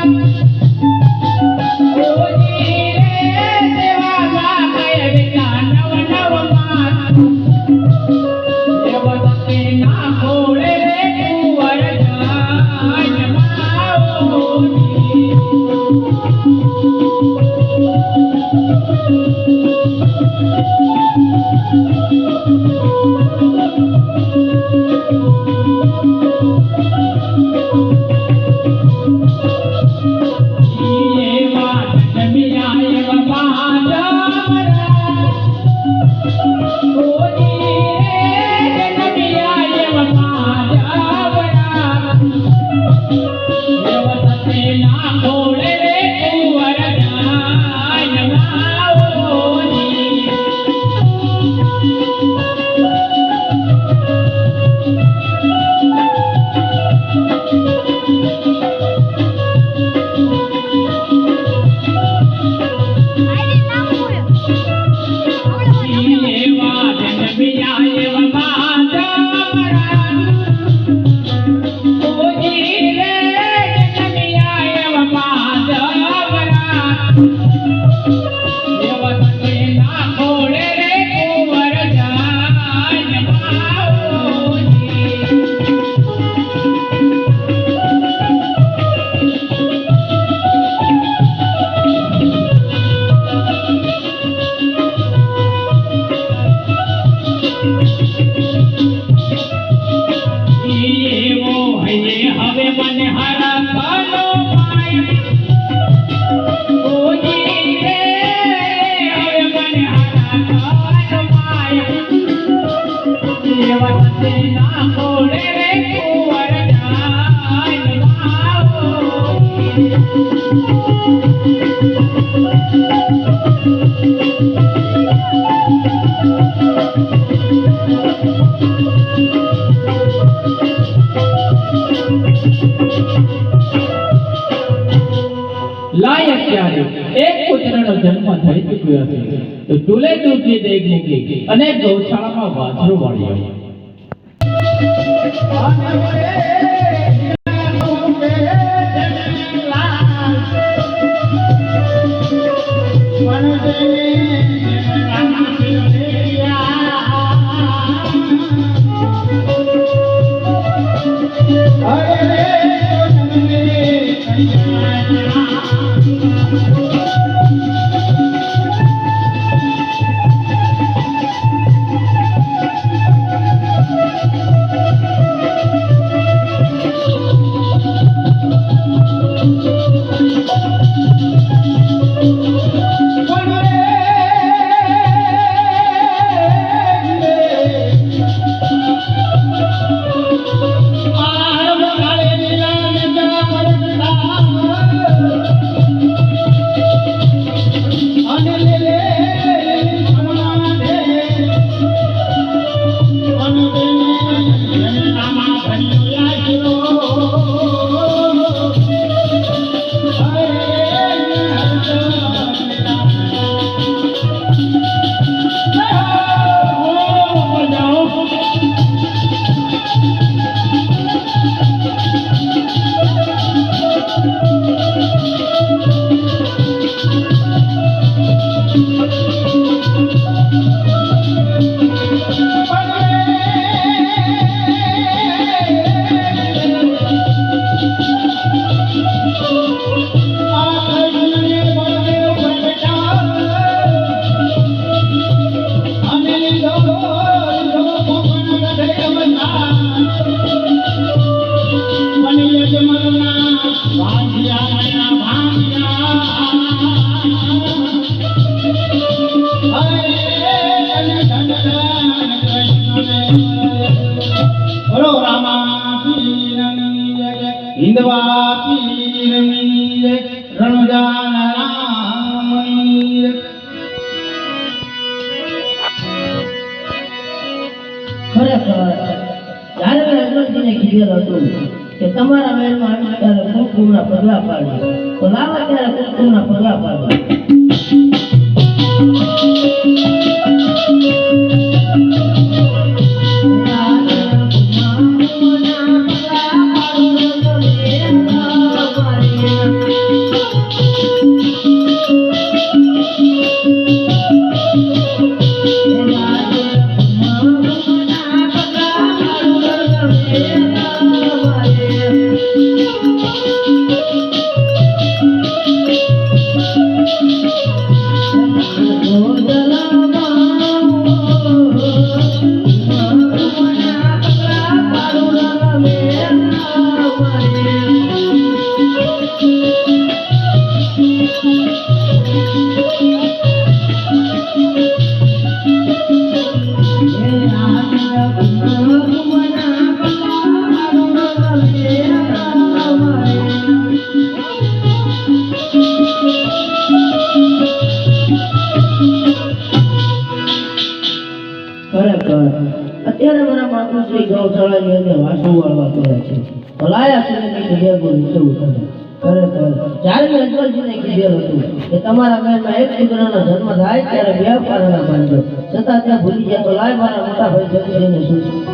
Thank you. ચૂક્યો છે. તો દેગ મૂકી અને ગૌશાળામાં વાછરો વાળ્યો બોલો પીરની રણજાન ખરેખર જ્યારે મેં હતું કે તમારા મહેલમાં ત્યારે કુમકુમના પગલા પાડવા. તો લાવો ત્યારે કુમકુમના પગલા પાડવા. અત્યારે મારા માતુશ્રી ગૌશાળાની અંદર વાસુ વાળવા કરે છે. ભલાયા છે કુડિયા ગો નીચે ઉતરે ખરેખર જ્યારે મેં અજમલજીને કીધેલું હતું કે તમારા ઘરમાં એક પુત્રનો જન્મ થાય, ત્યારે બે બાંધો છતાં ત્યાં ભૂલી ગયા તો લાય મારા મોટા ભાઈ જગદીશને શું છે?